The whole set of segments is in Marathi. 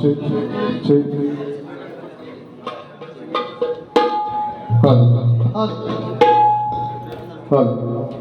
check, check. Hadi. Hadi. Hadi.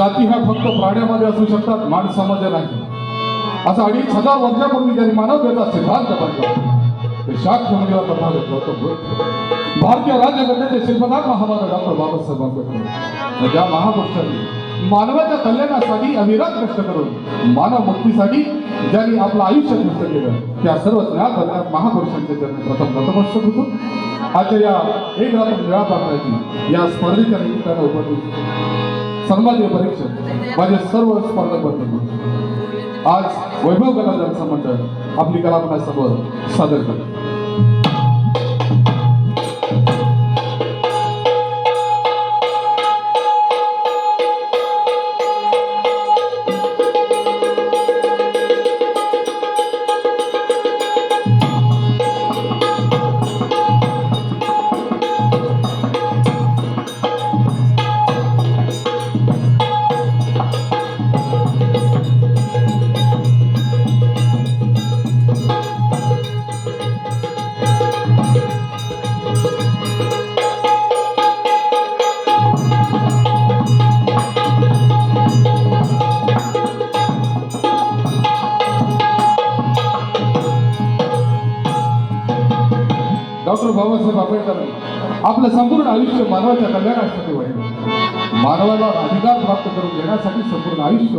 जाती ह्या फक्त प्राण्यामध्ये असू शकतात माणसामध्ये नाही. असं अडीच हजार वर्षापूर्वी ज्यांनी देता सिद्धांत बांधला ते शाक्त मंदिरात प्रभावित होतं भारतीय राज्यघटनेचे शिल्पकार महाभारत डॉक्टर बाबासाहेब आंबेडकर. ज्या महापुरुषांनी मानवाच्या कल्याणासाठी अविरत कष्ट करून मानव मुक्तीसाठी ज्यांनी आपलं आयुष्य नष्ट केलं त्या सर्व ज्ञात महापुरुषांचे चरणी प्रथम नतमस्तक होतो. आजच्या या एक रात्र वेळा पात्राची या स्पर्धेच्या निमित्तानं उपस्थित सन्मान्य परीक्षक माझे सर्व स्पर्धक बंधू. आज वैभव कला जनता मंडळ आपली कला समोर सादर करतो. डॉक्टर बाबासाहेब आंबेडकर आपलं संपूर्ण आयुष्य मानवाच्या कल्याणासाठी वाहिलं मानवाला अधिकार प्राप्त करून देण्यासाठी संपूर्ण आयुष्य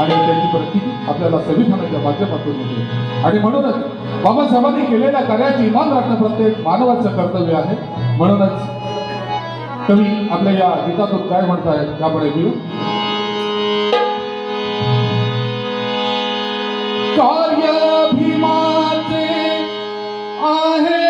आणि त्याची प्रती आपल्याला संविधानाच्या माध्यमातून होते आणि म्हणूनच बाबासाहेबांनी केलेल्या कार्याची इमान राखणं प्रत्येक मानवाचं कर्तव्य आहे. म्हणूनच कवी आपल्या या गीतातून काय म्हणताय त्यामुळे घेऊ. कार्य आहे.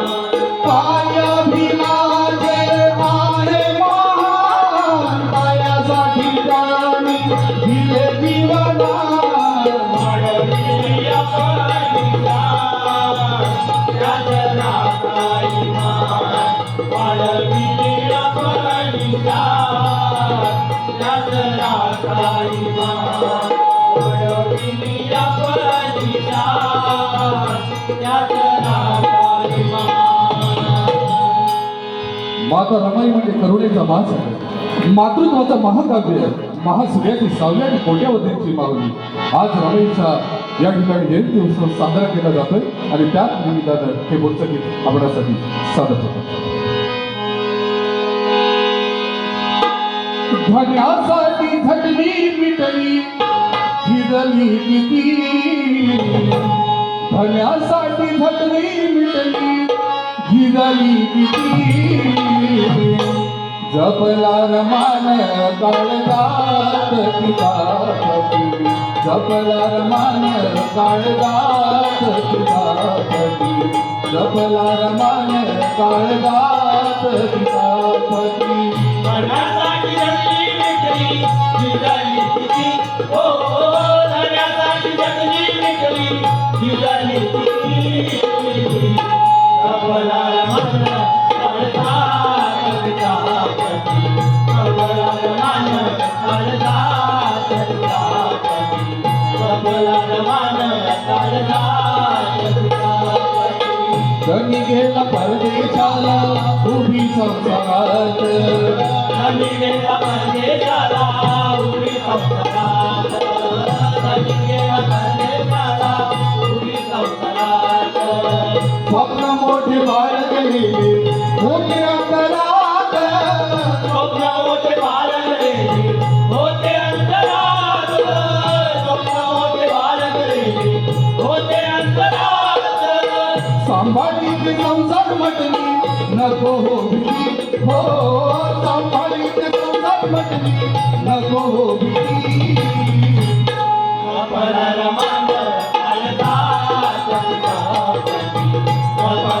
काय माता रमाई म्हणजे करुणेचा महासागर मातृत्वाचा महाकाव्य महासूर्याची सहाव्या आणि कोट्यावधींची मागणी आज रमाईचा या ठिकाणी जयंती उत्सव साजरा केला जातोय आणि त्याच निमित्तानं हे पुढचं गीत आपणासाठी सादर होतं धन्यासाठी झटली मिटली फिरली किती धन्यासाठी झटली मिटली हिरली किती? जपला रमान काळदात पितापती. जपला रमान काळदात पितापती. जपला रमान काळदात पितापती. गेला परदेशाला उभी संसारात धनी गेला परदेशाला उभी संसारात. धनी गेला परदेशाला उभी संसारात. स्वप्न मोठे मोठे अंतरात स्वप्न मोठे बाळगलेले भी कमजोर मटनी न को हो हो संभाली के कमजोर मटनी न को हो अपना रमांड अलता चंदा पति अपना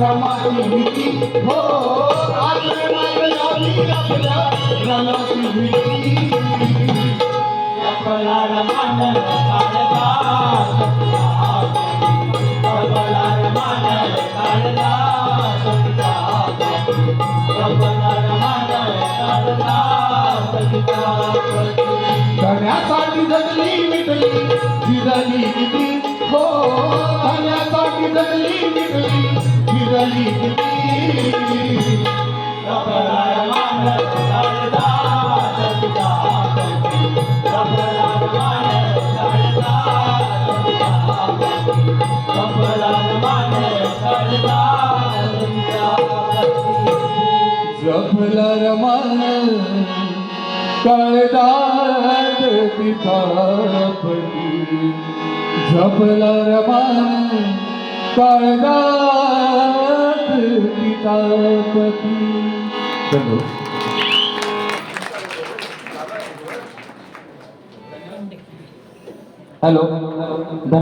रमाची भीती हो आचरणात यावी आपल्या रमाची भीती कपला रमान काढता कपला रमान काढता धन्यासाठी जगली मिटली जिरली किती हो धन्यासाठी जगली मिटली. जपलं रमान कळदात तिथापती जपलं रमान कळदात तिथापती धन्यवाद हॅलो